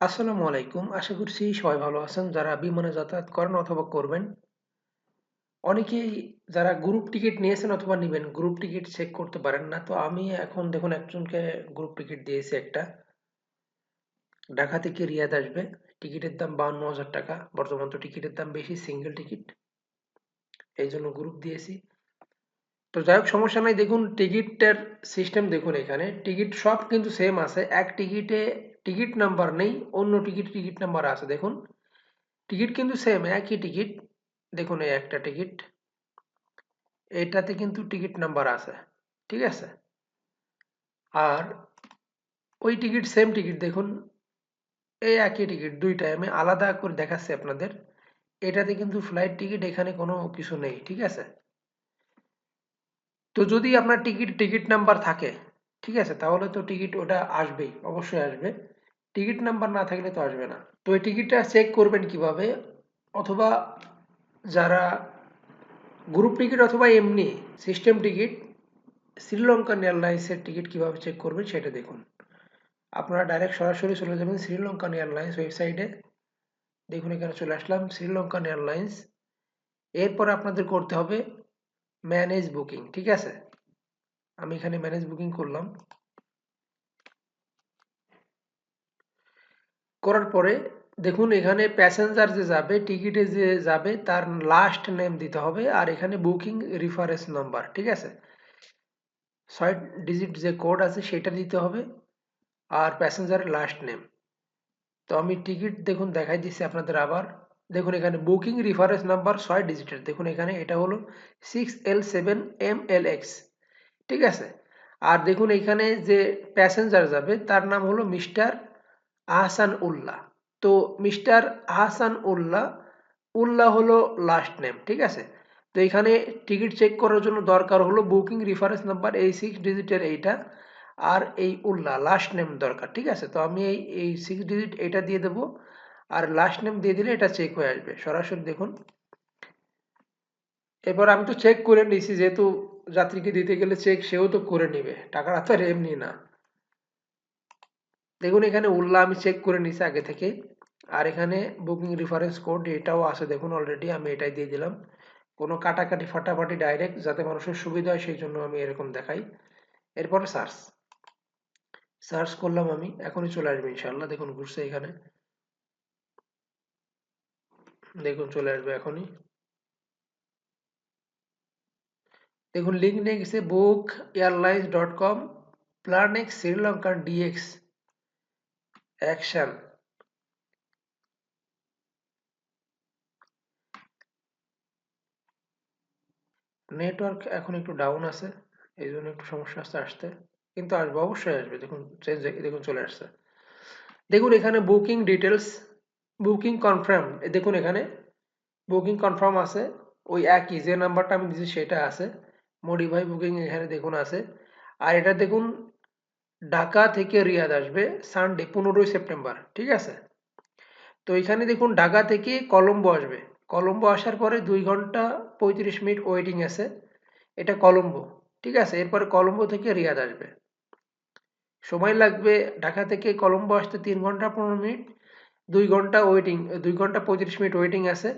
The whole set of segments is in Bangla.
আসসালামু আলাইকুম। আশা করছি সবাই ভালো আছেন। যারা বিমানে যাতায়াত করেন অথবা করবেন, অনেকেই যারা গ্রুপ টিকিট নিয়েছেন অথবা নেবেন গ্রুপ টিকিট চেক করতে পারেন না। তো আমি এখন দেখুন একজনকে গ্রুপ টিকিট দিয়েছি একটা। ঢাকা থেকে রিয়াদ আসবে। টিকিটের দাম বাউন্ন হাজার টাকা। বর্তমান তো টিকিটের দাম বেশি সিঙ্গেল টিকিট এই জন্য গ্রুপ দিয়েছি। তো যাই হোক, সমস্যা নাই। দেখুন টিকিটের সিস্টেম দেখুন এখানে। টিকিট সব কিন্তু সেম আছে। এক টিকিটে টিকিট নাম্বার নেই, অন্য টিকিট টিকিট নাম্বার আছে, দেখুন। টিকিট কিন্তু সেম একই টিকিট। দেখুন এই একটা টিকিট। এটাতে কিন্তু টিকিট নাম্বার আছে, ঠিক আছে? আর ওই টিকিট সেম টিকিট, দেখুন। এই একই টিকিট দুইটা আমি আলাদা করে দেখাচ্ছি আপনাদের। এটাতে কিন্তু ফ্লাইট টিকিট এখানে কোনো কিছু নেই, ঠিক আছে? তো যদি আপনার টিকিট টিকিট নাম্বার থাকে, ঠিক আছে? তাহলে তো টিকিট ওটা আসবেই, অবশ্যই আসবে। টিকিট নাম্বার না থাকলে তো আসবে না। তো এই টিকিটটা চেক করবেন কীভাবে? অথবা যারা গ্রুপ টিকিট অথবা এমনি সিস্টেম টিকিট শ্রীলঙ্কান এয়ারলাইন্সের টিকিট কীভাবে চেক করবেন সেটা দেখুন। আপনারা ডাইরেক্ট সরাসরি চলে যাবেন শ্রীলঙ্কান এয়ারলাইন্স ওয়েবসাইটে দেখুন, এখানে চলে আসলাম, শ্রীলঙ্কান এয়ারলাইন্স এরপর আপনাদের করতে হবে ম্যানেজ বুকিং ঠিক আছে? আমি এখানে ম্যানেজ বুকিং করলাম। করার পরে দেখুন এখানে প্যাসেঞ্জার যে যাবে টিকিটে যে যাবে, তার লাস্ট নেম দিতে হবে আর এখানে বুকিং রেফারেন্স নাম্বার ঠিক আছে? ছয় ডিজিট যে কোড আছে সেটা দিতে হবে আর প্যাসেঞ্জারের লাস্ট নেম তো আমি টিকিট দেখুন দেখাই দিচ্ছি আপনাদের আবার। দেখুন এখানে বুকিং রেফারেন্স নাম্বার ছয় ডিজিটের দেখুন এখানে এটা হলো six L seven M L X ঠিক আছে? আর দেখুন এখানে যে প্যাসেঞ্জার যাবে, তার নাম হলো মিস্টার আহসান উল্লাহ। তো মিস্টার আহসান উল্লাহ উল্লাহ হলো লাস্ট নেম ঠিক আছে? তো এখানে টিকিট চেক করার জন্য দরকার হলো বুকিং রেফারেন্স নাম্বার এই সিক্স ডিজিটের এইটা আর এই উল্লাহ লাস্ট নেম দরকার, ঠিক আছে? তো আমি এই এই সিক্স ডিজিট এটা দিয়ে দেবো আর লাস্ট নেম দিয়ে দিলে এটা চেক হয়ে আসবে। সরাসরি দেখুন। এবার আমি তো চেক করে নিয়েছি, যেহেতু যাত্রীকে দিতে গেলে চেক সেও তো করে নিবে। টাকাটা তো এমনি না। দেখুন, এখানে উল্লাহ আমি চেক করে নিছি আগে থেকে। আর এখানে বুকিং রেফারেন্স কোড এটাও আছে। দেখুন অলরেডি আমি এটাই দিয়ে দিলাম। কোনো কাটাকাটি, ফাটাফাটি ডাইরেক্ট যাতে মানুষের সুবিধা হয়, সেই জন্য আমি এরকম দেখাই। এরপরে সার্চ সার্চ করলাম আমি, এখনই চলে আসবে ইনশাল্লাহ দেখুন, ঘুরছে এখানে। দেখুন, চলে আসবে এখনই। দেখুন লিঙ্ক নিয়ে গেছে বুক এয়ারলাইন্স ডট কম প্লানেক্স শ্রীলঙ্কান ডিএক্স অ্যাকশন নেটওয়ার্ক এখন একটু ডাউন আছে, এই জন্য একটু সমস্যা আসতে আসতে। কিন্তু আসবে, অবশ্যই আসবে। দেখুন চেঞ্জ দেখুন, চলে আসছে। দেখুন, এখানে বুকিং ডিটেলস বুকিং কনফার্ম দেখুন এখানে বুকিং কনফার্ম আছে, ওই একই, যে নাম্বারটা আমি দিয়েছি সেটা আছে। মডিফাই বুকিং এখানে দেখুন আছে। আর এটা দেখুন ঢাকা থেকে রিয়াদ আসবে সানডে, পনেরোই সেপ্টেম্বর, ঠিক আছে? তো এখানে দেখুন ঢাকা থেকে কলম্বো আসবে। কলম্বো আসার পরে দুই ঘণ্টা পঁয়ত্রিশ মিনিট ওয়েটিং আছে। এটা কলম্বো, ঠিক আছে? এরপরে কলম্বো থেকে রিয়াদ আসবে। সময় লাগবে ঢাকা থেকে কলম্বো আসতে তিন ঘণ্টা পনেরো মিনিট, দুই ঘণ্টা ওয়েটিং দুই ঘণ্টা পঁয়ত্রিশ মিনিট ওয়েটিং আছে।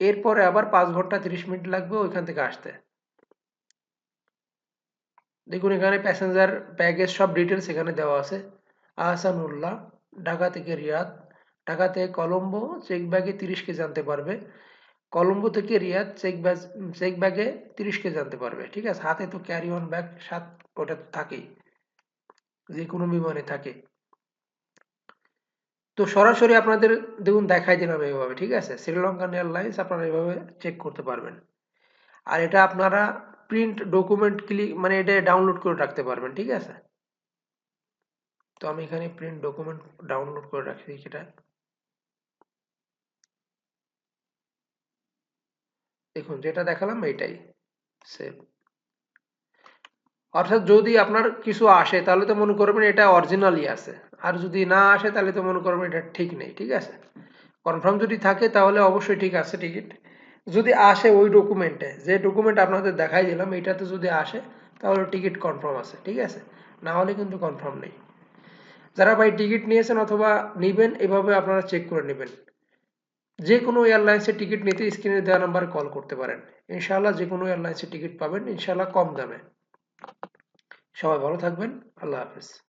এরপরে আবার পাঁচ ঘণ্টা তিরিশ মিনিট লাগবে ওইখান থেকে আসতে। দেখুন, এখানে প্যাসেঞ্জার ব্যাগের সব ডিটেলস এখানে দেওয়া আছে। আহসানুল্লাহ, ঢাকা থেকে রিয়াদ, ঢাকা থেকে কলম্বো চেক ব্যাগে তিরিশ কেজি আনতে পারবে। কলম্বো থেকে রিয়াদ চেক ব্যাগ চেক ব্যাগে তিরিশ কেজি আনতে পারবে, ঠিক আছে? হাতে তো ক্যারি অন ব্যাগ সাত, ওটা থাকেই যে কোনো বিমানে থাকে। তো সরাসরি আপনাদের, দেখুন, দেখাই দিলাম এইভাবে, ঠিক আছে? শ্রীলঙ্কান এয়ারলাইন্স আপনারা এইভাবে চেক করতে পারবেন। আর এটা আপনারা প্রিন্ট ডকুমেন্ট ক্লিক মানে এটা ডাউনলোড করে রাখতে পারবেন, ঠিক আছে? তো আমি এখানে প্রিন্ট ডকুমেন্ট ডাউনলোড করে রাখছি সেটা। দেখুন, যেটা দেখালাম এটাই সেভ অর্থাৎ যদি আপনার কিছু আসে, তাহলে তো মনে করবেন এটা অরিজিনালই আছে। আর যদি না আসে, তাহলে তো মনে করবেন এটা ঠিক নেই, ঠিক আছে? কনফার্ম যদি থাকে, তাহলে অবশ্যই ঠিক আছে টিকিট যদি আসে ওই ডকুমেন্টে যে ডকুমেন্ট আপনাদের দেখাই দিলাম এটাতে যদি আসে, তাহলে টিকিট কনফার্ম আছে, ঠিক আছে? না হলে কিন্তু কনফার্ম নেই। যারা ভাই টিকিট নিয়েছেন অথবা নিবেন, এভাবে আপনারা চেক করে নেবেন। যে কোনো এয়ারলাইন্সের টিকিট নিতে স্ক্রিনে দেওয়া নাম্বারে কল করতে পারেন। ইনশাআল্লাহ যে কোনো এয়ারলাইন্সের টিকিট পাবেন, ইনশাআল্লাহ কম দামে। সবাই ভালো থাকবেন, আল্লাহ হাফিজ।